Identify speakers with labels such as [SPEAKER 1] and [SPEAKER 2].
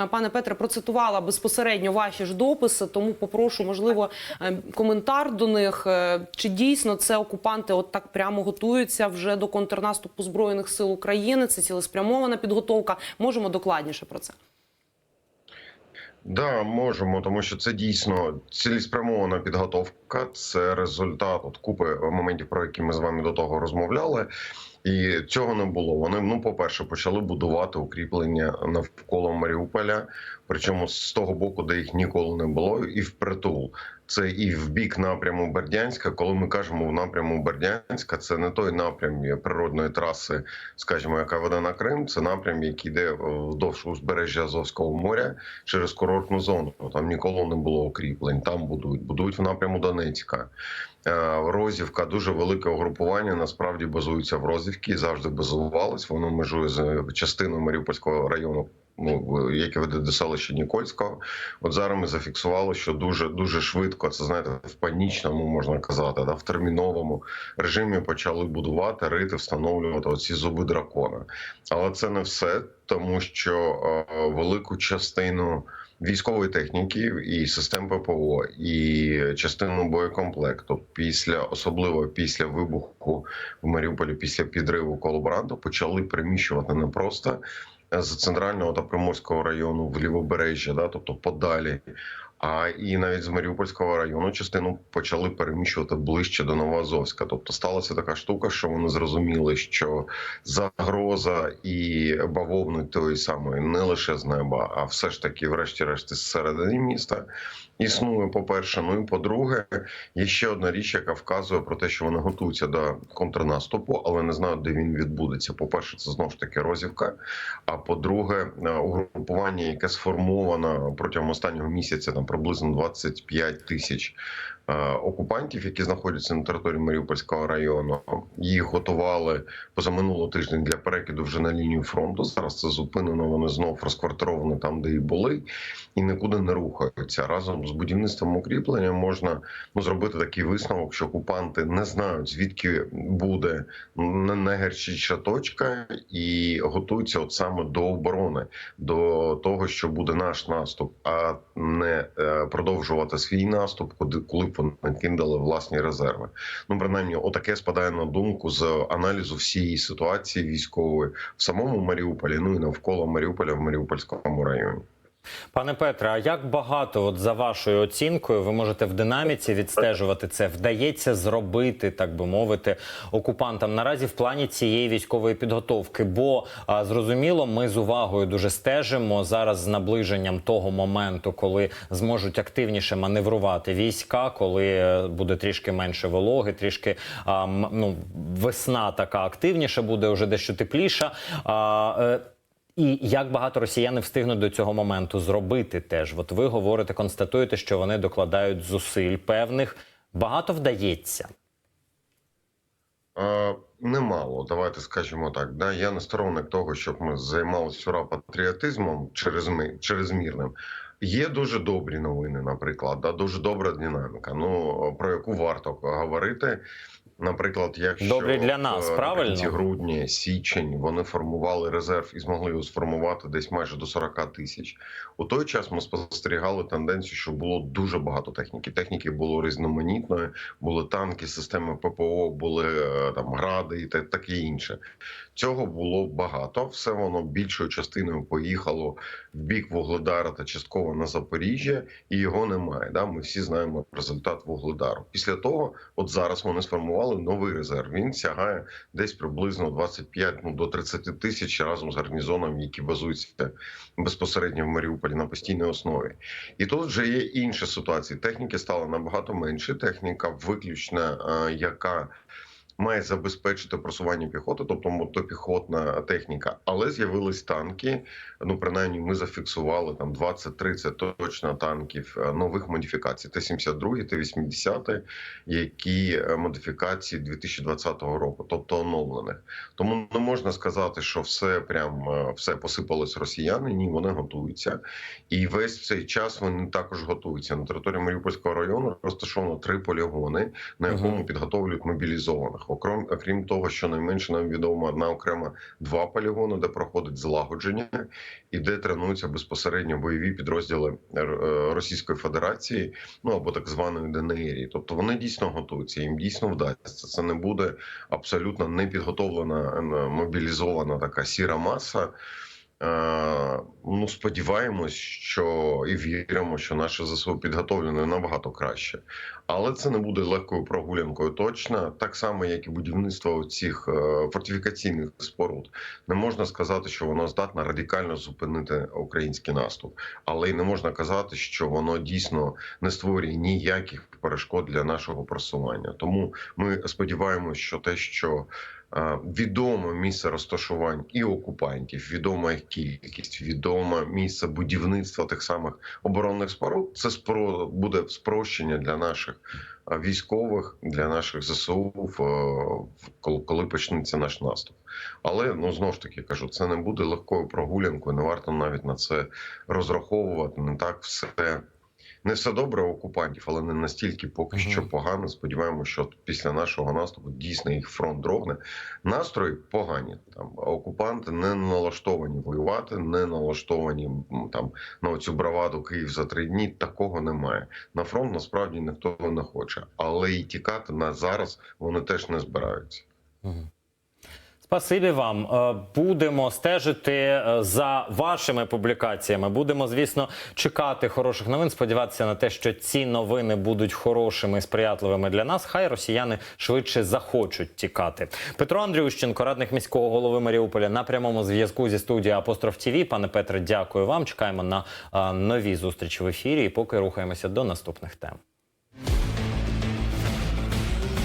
[SPEAKER 1] е, пане Петре, процитувала безпосередньо ваші ж дописи, тому попрошу, можливо, е, коментар до них. Е, Чи дійсно це окупанти от так прямо готуються вже до контрнаступу збройних сил України? Це цілеспрямована підготовка. Можемо докладніше про це.
[SPEAKER 2] Да, можемо, тому що це дійсно цілеспрямована підготовка. Це результат от купи моментів, про які ми з вами до того розмовляли. І цього не було. Вони ну, по-перше, почали будувати укріплення навколо Маріуполя, причому з того боку, де їх ніколи не було, і впритул. Це і в бік напряму Бердянська. Коли ми кажемо в напряму Бердянська, це не той напрям природної траси, скажімо, яка веде на Крим. Це напрям, який йде вдовж узбережжя Азовського моря через курортну зону. Там ніколи не було укріплень. Там будують, будують в напряму Донецька. Е, Розівка дуже велике угрупування. Насправді базується в Розівці, завжди базувалось. Воно межує з частиною Маріупольського району. Ну, яке веде до селища Нікольського, от зараз ми зафіксували, що дуже дуже швидко це знаєте, в панічному можна казати, да, в терміновому режимі почали будувати, рити, встановлювати оці зуби дракона. Але це не все, тому що е, велику частину військової техніки і систем ППО, і частину боєкомплекту після особливо після вибуху в Маріуполі, після підриву колобранду, почали приміщувати не просто з центрального та приморського району в лівобережжя, да, тобто подалі. А і навіть з Маріупольського району частину почали переміщувати ближче до Новоазовська. Тобто сталася така штука, що вони зрозуміли, що загроза і бавовни тої самої не лише з неба, а все ж таки, врешті-решт, з середини міста існує. По перше, ну і по-друге, є ще одна річ, яка вказує про те, що вони готуються до контрнаступу, але не знають, де він відбудеться. По перше, це знову ж таки розівка. А по-друге, угрупування, яке сформовано протягом останнього місяця, там приблизно 25 тисяч окупантів, які знаходяться на території Маріупольського району. Їх готували позаминулого тиждень для перекиду вже на лінію фронту. Зараз це зупинено. Вони знов розквартировані там, де і були, і нікуди не рухаються. Разом з будівництвом укріплення можна ну, зробити такий висновок, що окупанти не знають звідки буде найгіршіша точка, і готуються от саме до оборони, до того, що буде наш наступ, а не продовжувати свій наступ, коли б вони власні резерви. Ну принаймні, отаке спадає на думку з аналізу всієї ситуації військової в самому Маріуполі, ну і навколо Маріуполя в Маріупольському районі.
[SPEAKER 3] Пане Петре, а як багато, от за вашою оцінкою, ви можете в динаміці відстежувати це? Вдається зробити, так би мовити, окупантам наразі в плані цієї військової підготовки? Бо а, зрозуміло, ми з увагою дуже стежимо зараз з наближенням того моменту, коли зможуть активніше маневрувати війська, коли е, буде трішки менше вологи, трішки а, ну, весна така активніша, буде вже дещо тепліша. А, е, і як багато росіяни встигнуть до цього моменту зробити теж? От ви говорите, констатуєте, що вони докладають зусиль певних. Багато вдається.
[SPEAKER 2] Е, немало, давайте скажемо так. Да? Я не сторонник того, щоб ми займалися ура патріотизмом через ми, чрезмірним. Є дуже добрі новини, наприклад, да? дуже добра динаміка. Ну про яку варто говорити. Наприклад, якщо
[SPEAKER 3] Добрі для нас, правильно?
[SPEAKER 2] кінці грудня, січень вони формували резерв і змогли його сформувати десь майже до 40 тисяч. У той час ми спостерігали тенденцію, що було дуже багато техніки. Техніки було різноманітної, були танки, системи ППО, були е, там гради і таке інше. Цього було багато. Все воно більшою частиною поїхало в бік Вугледара та частково на Запоріжжя, і його немає. Да? Ми всі знаємо результат Вугледару. Після того, от зараз вони сформували новий резерв. Він сягає десь приблизно 25 ну, до 30 тисяч разом з гарнізоном, які базуються безпосередньо в Маріуполі на постійній основі. І тут вже є інша ситуація. Техніки стало набагато менше. Техніка виключна, яка Має забезпечити просування піхоти, тобто мотопіхотна техніка, але з'явились танки. Ну принаймні, ми зафіксували там 20-30 точно танків нових модифікацій. Т-72, Т-80, які модифікації 2020 року, тобто оновлених. Тому не можна сказати, що все прям все посипалось росіяни. Ні, вони готуються, і весь цей час вони також готуються на території Маріупольського району. Розташовано три полігони, на якому підготовлюють мобілізованих. Окрім, окрім того, що найменше нам відомо одна окрема два полігони, де проходить злагодження і де тренуються безпосередньо бойові підрозділи е, Російської Федерації, ну або так званої ДНР. Тобто вони дійсно готуються, їм дійсно вдасться. Це не буде абсолютно непідготовлена е, мобілізована така сіра маса. Е, Ну, сподіваємось, що і віримо, що наше ЗСУ підготовлене набагато краще, але це не буде легкою прогулянкою. Точно так само, як і будівництво цих е, фортифікаційних споруд. Не можна сказати, що воно здатне радикально зупинити український наступ, але й не можна казати, що воно дійсно не створює ніяких перешкод для нашого просування. Тому ми сподіваємось, що те, що е, відоме місце розташувань і окупантів, відома їх кількість, відоме місце будівництва тих самих оборонних споруд. Це спро буде спрощення для наших е, військових, для наших ЗСУ, е, коли, почнеться наш наступ. Але ну знову ж таки кажу, це не буде легкою прогулянкою. Не варто навіть на це розраховувати. Не так все. Не все добре у окупантів, але не настільки поки
[SPEAKER 3] Мгм.
[SPEAKER 2] що погано. Сподіваємося, що після нашого наступу дійсно їх фронт дрогне. Настрої погані. Там окупанти не налаштовані воювати, не налаштовані там на цю браваду Київ за три дні. Такого немає. На фронт насправді ніхто не хоче, але і тікати на зараз вони теж не збираються.
[SPEAKER 3] Мгм. Спасибі вам. Е, Будемо стежити е, за вашими публікаціями. Будемо, звісно, чекати хороших новин. Сподіватися на те, що ці новини будуть хорошими і сприятливими для нас. Хай росіяни швидше захочуть тікати. Петро Андрющенко, радник міського голови Маріуполя, на прямому зв'язку зі студією Апостроф ТІВІ. Пане Петре, дякую вам. Чекаємо на е, нові зустрічі в ефірі. І поки рухаємося до наступних тем.